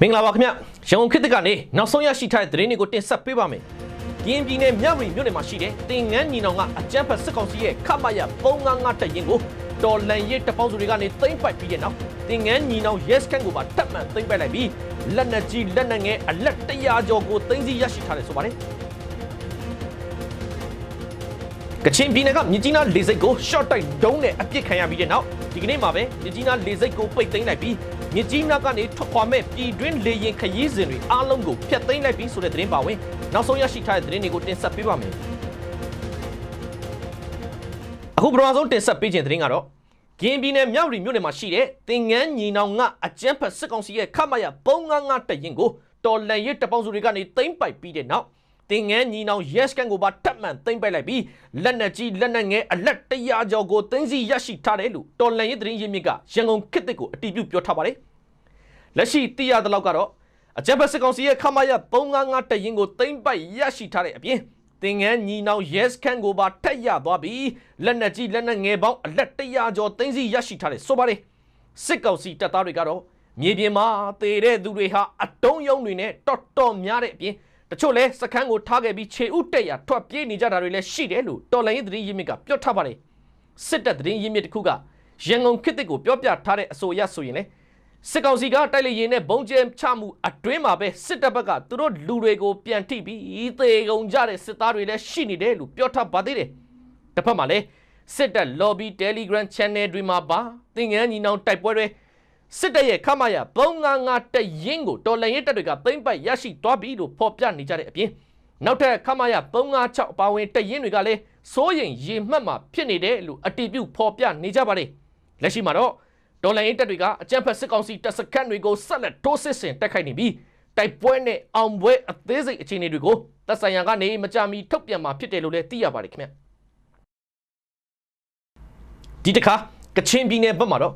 မင်္ဂလာပါခင်ဗျရန်ကုန်ခေတ်သစ်ကနေနောက်ဆုံးရရှိထားတဲ့သတင်းတွေကိုတင်ဆက်ပေးပါမယ်။ကရင်ပြည်နယ်မြဝတီမြို့နယ်မှာရှိတဲ့တင်ငန်းညီနောင်ကအကြမ်းဖက်စစ်ကောင်စီရဲ့ခမရ355တပ်ရင်ကိုတော်လန်ရဲတပ်ပေါင်းစုတွေကနေသိမ်းပိုက်ပြီးတဲ့နောက်တင်ငန်းညီနောင် yes can ကိုပါတပ်မှန်သိမ်းပိုက်လိုက်ပြီးလက်နက်ကြီးလက်နက်ငယ်အလက်100ကျော်ကိုသိမ်းဆည်းရရှိထားတယ်ဆိုပါတယ်။ကချင်ပြည်နယ်ကမြကြီးနားလေစိတ်ကို short တိုက်ဒုံးနဲ့အပြစ်ခံရပြီးတဲ့နောက်ဒီကနေ့မှာပဲမြကြီးနားလေစိတ်ကိုပိတ်သိမ်းလိုက်ပြီး မြကြီးနားကနေထွက်ခွာမဲ့ပြည်တွင်းလေရင်ခရီးစဉ်တွေအားလုံးကိုဖျက်သိမ်းလိုက်ပြီးဆိုတဲ့သတင်းပါဝင်နောက်ဆုံးရရှိထားတဲ့သတင်းတွေကိုတင်ဆက်ပေးပါမယ်အခုပထမဆုံးတင်ဆက်ပေးခြင်းသတင်းကတော့ကရင်ပြည်နယ်မြောက်ရီမြို့နယ်မှာရှိတဲ့တင်ငန်းညီနောင်ကအကျန်းဖက်စစ်ကောင်စီရဲ့ခမရ355တရင်ကိုတော်လန်ရစ်တပေါင်းစုတွေကနေသိမ်းပိုက်ပြီးတဲ့နောက် တင်ငန်းညီနောင် yes can ကိုပါတက်မှန်သိမ်းပိုက်လိုက်ပြီးလက်နက်ကြီးလက်နက်ငယ်အလက်100ကျော်ကိုသိမ်းဆည်းရရှိထားတယ်လို့တော်လန်ရစ်သတင်းရင်းမြစ်ကရန်ကုန်ခေတ်သစ်ကိုအတည်ပြုပြောထားပါတယ်လက်ရှိသိရသလောက်ကတော့အကြမ်းဖက်စစ်ကောင်စီရဲ့ခမရ355တရင်ကိုသိမ်းပိုက်ရရှိထားတဲ့အပြင်တင်ငန်းညီနောင် yes can ကိုပါထက်ရသွားပြီးလက်နက်ကြီးလက်နက်ငယ်ပေါင်းအလက်100ကျော်သိမ်းဆည်းရရှိထားတယ်ဆိုပါတယ်စစ်ကောင်စီတပ်သားတွေကတော့မြေပြင်မှာတေတဲ့သူတွေဟာအတုံးယုံတွေနဲ့တော်တော်များတဲ့အပြင် တချို့လဲစခန်းကိုထားခဲ့ပြီးခြေဥတက်ရထွက်ပြေးနေကြတာတွေလည်းရှိတယ်လို့တော်လိုင်းရေးသတင်းရင်းမြစ်ကပြောထားပါတယ်စစ်တပ်သတင်းရင်းမြစ်တစ်ခုကရန်ကုန်ခေတ်သစ်ကိုပြောပြထားတဲ့အဆိုအရဆိုရင်လေစစ်ကောင်စီကတိုက်လေရင်နဲ့ဘုံကျဲချမှုအတွင်းမှာပဲစစ်တပ်ဘက်ကသူတို့လူတွေကိုပြန်ထိပြီးသေကုန်ကြတဲ့စစ်သားတွေလည်းရှိနေတယ်လို့ပြောထားပါသေးတယ်တစ်ဖက်မှာလည်းစစ်တပ် lobby telegram channel တွေမှာပါသင်ငန်းညီနောင်တိုက်ပွဲတွေ စစ်တပ်ရဲ့ခမရ355တရင်ကိုတော်လန်ရဲတပ်တွေကသိမ့်ပိုက်ရရှိသွားပြီလို့ဖော်ပြနေကြတဲ့အပြင်နောက်ထပ်ခမရ356အပါဝင်တရင်တွေကလည်းစိုးရင်ရေမှတ်မှာဖြစ်နေတယ်လို့အတည်ပြုဖော်ပြနေကြပါတယ်လက်ရှိမှာတော့ဒေါ်လာရင်းတပ်တွေကအကြမ်းဖက်စစ်ကောင်စီတပ်စခန်းတွေကိုဆက်လက်တိုးစစ်ဆင်တိုက်ခိုက်နေပြီးတိုက်ပွဲနဲ့အောင်ပွဲအသေးစိတ်အခြေအနေတွေကိုတပ်ဆိုင်ရာကနေမကြမီထုတ်ပြန်မှာဖြစ်တယ်လို့လည်းသိရပါတယ်ခင်ဗျဒီတစ်ခါကချင်ပြည်နယ်ဘက်မှာတော့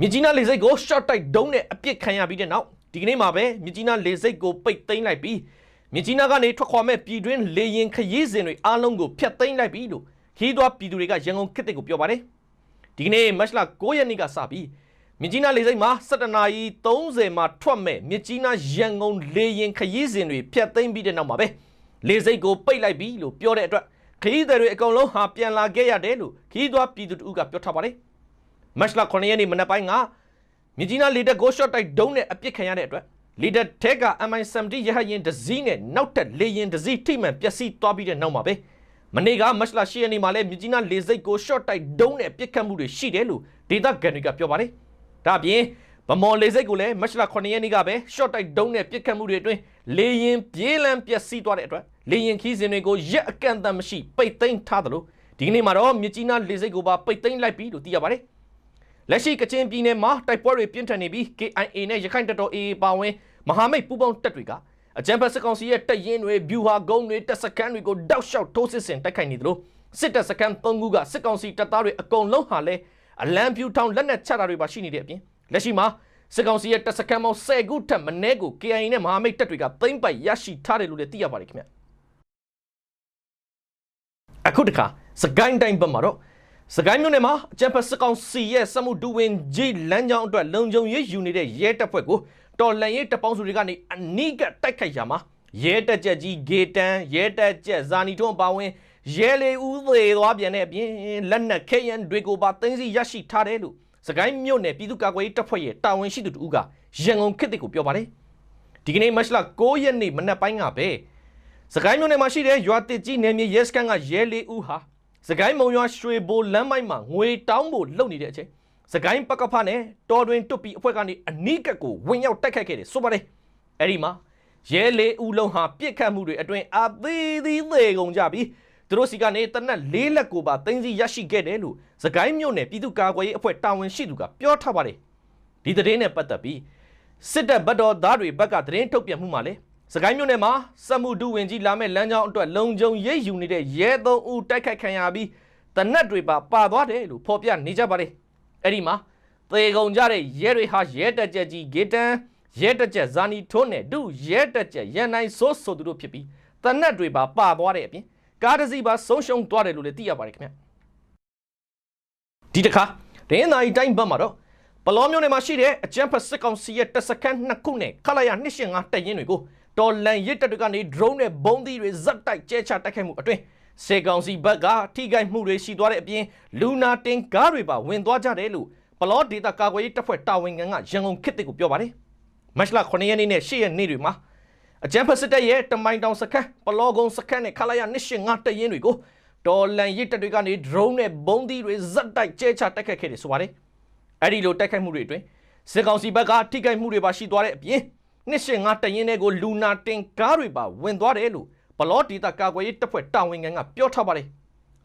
မြကြီးနားလေစိတ်ကို short တိုက်ဒုံးနဲ့အပြစ်ခံရပြီးတဲ့နောက်ဒီကနေ့မှာပဲမြကြီးနားလေစိတ်ကိုပိတ်သိမ်းလိုက်ပြီးမြကြီးနားကနေထွက်ခွာမဲ့ပြည်တွင်းလေရင်ခရီးစဉ်တွေအားလုံးကိုဖျက်သိမ်းလိုက်ပြီလို့ခီးသွွားပြည်သူတွေကရန်ကုန်ခေတ်တစ်ကိုပြောပါတယ်ဒီကနေ့မတ်လ9ရက်နေ့ကစပြီးမြကြီးနားလေစိတ်မှာ17နာရီ30မှာထွက်မဲ့မြကြီးနားရန်ကုန်လေရင်ခရီးစဉ်တွေဖျက်သိမ်းပြီးတဲ့နောက်မှာပဲလေစိတ်ကိုပိတ်လိုက်ပြီလို့ပြောတဲ့အတွက်ခရီးသည်တွေအကုန်လုံးဟာပြန်လာခဲ့ရတယ်လို့ခီးသွွားပြည်သူတို့ကပြောထားပါတယ် မတ်လ9ရက်နေ့မနက်ပိုင်းကမြကြီးနားလေတက်ကိုရှော့တိုက်ဒုံးနဲ့အပြစ်ခံရတဲ့အတွက်လီဒါထဲက MI70 ရဟရင်ဒဇီးနဲ့နောက်ထပ်လေရင်ဒဇီးထိမှန်ပျက်စီးသွားပြီးတဲ့နောက်မှာပဲမနေ့ကမတ်လ10ရက်နေ့မှာလည်းမြကြီးနားလေစိတ်ကိုရှော့တိုက်ဒုံးနဲ့ပစ်ခတ်မှုတွေရှိတယ်လို့ဒေတာကန်တွေကပြောပါတယ်။ဒါ့အပြင်ဗမော်လေစိတ်ကိုလည်းမတ်လ9ရက်နေ့ကပဲရှော့တိုက်ဒုံးနဲ့ပစ်ခတ်မှုတွေအတွင်းလေရင်ပြေးလန်းပျက်စီးသွားတဲ့အတွက်လေရင်ခီးစဉ်တွေကိုရက်အကန့်အသတ်မရှိပိတ်သိမ်းထားတယ်လို့ဒီကနေ့မှာတော့မြကြီးနားလေစိတ်ကိုပါပိတ်သိမ်းလိုက်ပြီလို့သိရပါတယ်။ လက်ရှိကချင်ပြည်နယ်မှာတိုက်ပွဲတွေပြင်းထန်နေပြီး KIA နဲ့ရခိုင်တပ်တော် AA ပါဝင်မဟာမိတ်ပူးပေါင်းတပ်တွေကအကြံဖက်စစ်ကောင်စီရဲ့တပ်ရင်းတွေဗျူဟာကုန်းတွေတပ်စခန်းတွေကိုတောက်လျှောက်ထိုးစစ်ဆင်တိုက်ခိုက်နေသလိုစစ်တပ်စခန်း၃ခုကစစ်ကောင်စီတပ်သားတွေအကုန်လုံးဟာလည်းအလံပြူထောင်လက်နက်ချတာတွေပါရှိနေတဲ့အပြင်လက်ရှိမှာစစ်ကောင်စီရဲ့တပ်စခန်းပေါင်း10ခုထက်မနည်းကို KIA နဲ့မဟာမိတ်တပ်တွေကသိမ်းပိုက်ရရှိထားတယ်လို့လည်းသိရပါတယ်ခင်ဗျအခုတခါစကိုင်းတိုင်းဘက်မှာတော့ စကိုင်းမြို့နယ်မှာအကြံဖက်စစ်ကောင်စီရဲ့စမှုဒူဝင်ကြီးလမ်းကြောင်းအတွက်လုံခြုံရေးယူနေတဲ့ရဲတပ်ဖွဲ့ကိုတော်လန်ရေးတပ်ပေါင်းစုတွေကနေအနိကတိုက်ခိုက်ရမှာရဲတက်ချက်ကြီးဂေတန်ရဲတက်ချက်ဇာနီထွန်းပါဝင်ရဲလေဦးသေးသွားပြန်တဲ့အပြင်လက်နက်ခဲယံတွေကိုပါသိမ်းဆီးရရှိထားတယ်လို့စကိုင်းမြို့နယ်ပြည်သူ့ကာကွယ်ရေးတပ်ဖွဲ့ရဲ့တာဝန်ရှိသူတို့ကရန်ကုန်ခေတ်ကိုပြောပါတယ်ဒီကနေ့မတ်လ9ရက်နေ့မနက်ပိုင်းကပဲစကိုင်းမြို့နယ်မှာရှိတဲ့ရွာတစ်ကြီးနယ်မြေရဲစခန်းကရဲလေဦးဟာ စကိုင်းမုံရွာရွှေဘိုလမ်းမိုက်မှာငွေတောင်းဖို့လုပ်နေတဲ့အချိန်စကိုင်းပကဖနဲ့တော်တွင်တွတ်ပြီးအဖွဲ့ကနေအနိကက်ကိုဝင်ရောက်တိုက်ခိုက်ခဲ့တယ်ဆိုပါတယ်အဲ့ဒီမှာရဲလေးဦးလုံးဟာပြစ်ခတ်မှုတွေအတွင်အသေးသေးသေးကုန်ကြပြီးသူတို့စီကနေတနက်လေးလက်ကိုပါတင်းစီရရှိခဲ့တယ်လို့စကိုင်းမြို့နယ်ပြည်သူ့ကာကွယ်ရေးအဖွဲ့တာဝန်ရှိသူကပြောထားပါတယ်ဒီသတင်းနဲ့ပတ်သက်ပြီးစစ်တပ်ဗတ်တော်သားတွေဘက်ကသတင်းထုတ်ပြန်မှုမှာလဲ စကိုင်းမြို့နယ်မှာစက်မှုဒုဝင်ကြီးလာမဲ့လမ်းကြောင်းအတွက်လုံခြုံရေးယူနေတဲ့ရဲသုံးဦးတိုက်ခိုက်ခံရပြီးတနက်တွေပါပါသွားတယ်လို့ဖော်ပြနေကြပါတယ်အဲ့ဒီမှာသေကုန်ကြတဲ့ရဲတွေဟာရဲတက်ကြကြီးဂေတန်ရဲတက်ကြဇာနီထွန်းနဲ့ဒုရဲတက်ကြရန်နိုင်စိုးဆိုသူတို့ဖြစ်ပြီးတနက်တွေပါပါသွားတဲ့အပြင်ကားတစ်စီးပါဆုံးရှုံးသွားတယ်လို့လည်းသိရပါတယ်ခင်ဗျဒီတစ်ခါဒင်းနိုင်တိုင်းဘက်မှာတော့ပလောမျိုးနယ်မှာရှိတဲ့အကျန်းဖက်စစ်ကောင်စီရဲ့တပ်စခန်းနှစ်ခုနဲ့ခလာရ285တပ်ရင်းတွေကို တော်လန်ရစ်တပ်တွေကနေ drone နဲ့ဘုံသီးတွေဇက်တိုက်ကျဲချတိုက်ခိုက်မှုအတွင်းစေကောင်စီဘက်ကထိခိုက်မှုတွေရှိသွားတဲ့အပြင်လူနာတင်ကားတွေပါဝင်သွားကြတယ်လို့ပလောဒေတာကာကွယ်ရေးတပ်ဖွဲ့တာဝန်ခံကရန်ကုန်ခေတ်တစ်ကိုပြောပါတယ်မတ်လ9ရက်နေ့နဲ့10ရက်နေ့တွေမှာအကျန်းဖက်စစ်တပ်ရဲ့တမိုင်တောင်စခန်းပလောကုန်းစခန်းနဲ့ခလာရ285တပ်ရင်းတွေကိုတော်လန်ရစ်တပ်တွေကနေ drone နဲ့ဘုံသီးတွေဇက်တိုက်ကျဲချတိုက်ခိုက်ခဲ့တယ်ဆိုပါတယ်အဲ့ဒီလိုတိုက်ခိုက်မှုတွေအတွင်းစစ်ကောင်စီဘက်ကထိခိုက်မှုတွေပါရှိသွားတဲ့အပြင် နှစ်ရှင်ငါတရင်တွေကိုလူနာတင်ကားတွေပါဝင်သွားတယ်လို့ဘလော့ဒေတာကာကွယ်ရေးတပ်ဖွဲ့တာဝန်ခံကပြောထားပါတယ်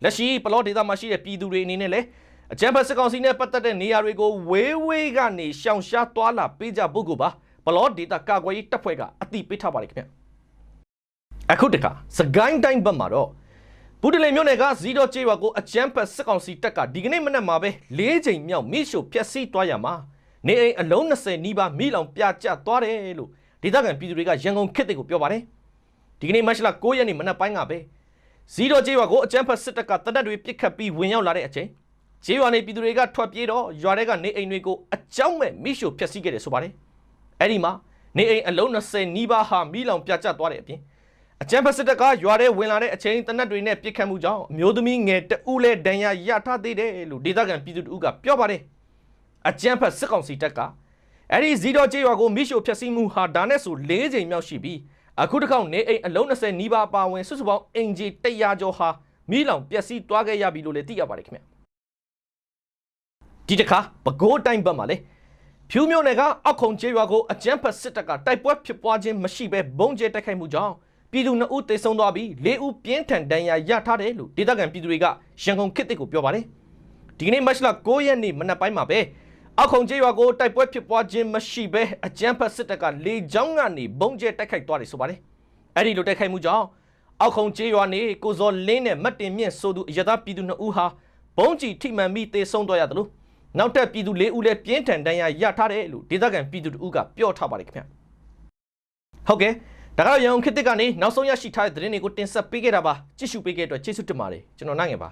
လက်ရှိဘလော့ဒေတာမှာရှိတဲ့ပြည်သူတွေအနေနဲ့လည်းအကြမ်းဖက်စစ်ကောင်စီနဲ့ပတ်သက်တဲ့နေရာတွေကိုဝေးဝေးကနေရှောင်ရှားသွားလာပေးကြဖို့ကိုပါဘလော့ဒေတာကာကွယ်ရေးတပ်ဖွဲ့ကအတိပေးထားပါတယ်ခင်ဗျအခုတခါစကိုင်းတိုင်းဘက်မှာတော့ဘူတလေမြို့နယ်ကဇီတော်ကျေးရွာကိုအကြမ်းဖက်စစ်ကောင်စီတပ်ကဒီကနေ့မနက်မှာပဲ၄ချိန်မြောက်မိရှို့ဖျက်ဆီးသွားရမှာ နေအိမ်အလုံး20နီးပါးမိလောင်ပြကျသွားတယ်လို့ဒေသခံပြည်သူတွေကရန်ကုန်ခေတ်တွေကိုပြောပါတယ်ဒီကနေ့မတ်လ9ရက်နေ့မနက်ပိုင်းကပဲဇီတော်ကျေးရွာကိုအကြမ်းဖက်စစ်တပ်ကတပ်တပ်တွေပစ်ခတ်ပြီးဝင်ရောက်လာတဲ့အချိန်ကျေးရွာနေပြည်သူတွေကထွက်ပြေးတော့ရွာထဲကနေအိမ်တွေကိုအကြောင်းမဲ့မိရှို့ဖျက်ဆီးခဲ့တယ်ဆိုပါတယ်အဲ့ဒီမှာနေအိမ်အလုံး20နီးပါးဟာမိလောင်ပြကျသွားတဲ့အပြင်အကြံဖက်စစ်တပ်ကရွာထဲဝင်လာတဲ့အချိန်တနက်တွေနဲ့ပြစ်ခတ်မှုကြောင့်အမျိုးသမီးငယ်တဦးလဲဒဏ်ရာရထားသေးတယ်လို့ဒေသခံပြည်သူတို့ကပြောပါတယ် အကြံဖက်စစ်ကောင်စီတပ်ကအဲ့ဒီဇီတော်ကျေးရွာကိုမိရှို့ဖျက်ဆီးမှုဟာဒါနဲ့ဆို၄ချိန်မြောက်ရှိပြီးအခုတစ်ခေါက်နေအိမ်အလုံး20နီးပါးပါဝင်စုစုပေါင်းအင်ဂျီ100ကျော်ဟာမိလောင်ပျက်စီးသွားခဲ့ရပြီလို့လည်းသိရပါတယ်ခင်ဗျဒီတစ်ခါပဲခူးတိုင်းဘက်မှာလေဖြူးမြို့နယ်ကအောက်ခုံကျေးရွာကိုအကြမ်းဖက်စစ်တပ်ကတိုက်ပွဲဖြစ်ပွားခြင်းမရှိဘဲဘုံကျဲတိုက်ခိုက်မှုကြောင့်ပြည်သူ2ဦးသေဆုံးသွားပြီး4ဦးပြင်းထန်ဒဏ်ရာရထားတယ်လို့ဒေသခံပြည်သူတွေကရန်ကုန်ခေတ်တစ်ကိုပြောပါတယ်ဒီကနေ့မတ်လ9ရက်နေ့မနက်ပိုင်းမှာပဲ အောက်ခုံကျေးရွာကိုတိုက်ပွဲဖြစ်ပွားခြင်းမရှိဘဲအကြမ်းဖက်စစ်တပ်ကလေကြောင်းကနေဘုံကျဲတိုက်ခိုက်သွားတယ်ဆိုပါတယ်အဲ့ဒီလိုတိုက်ခိုက်မှုကြောင့်အောက်ခုံကျေးရွာနေကိုဇော်လင်းနဲ့မတ်တင်မြင့်ဆိုသူအရသာပြည်သူ2ဦးဟာဘုံကြီးထိမှန်ပြီးသေဆုံးသွားရတယ်လို့နောက်ထပ်ပြည်သူ4ဦးလည်းပြင်းထန်ဒဏ်ရာရထားတယ်လို့ဒေသခံပြည်သူတို့ကပြောထားပါတယ်ခင်ဗျဟုတ်ကဲ့ဒါကတော့ရန်ကုန်ခေတ်သစ်ကနေနောက်ဆုံးရရှိထားတဲ့သတင်းတွေကိုတင်ဆက်ပေးခဲ့တာပါကြည့်ရှုပေးခဲ့တဲ့အတွက်ကျေးဇူးတင်ပါတယ်ကျွန်တော်နိုင်ငယ်ပါ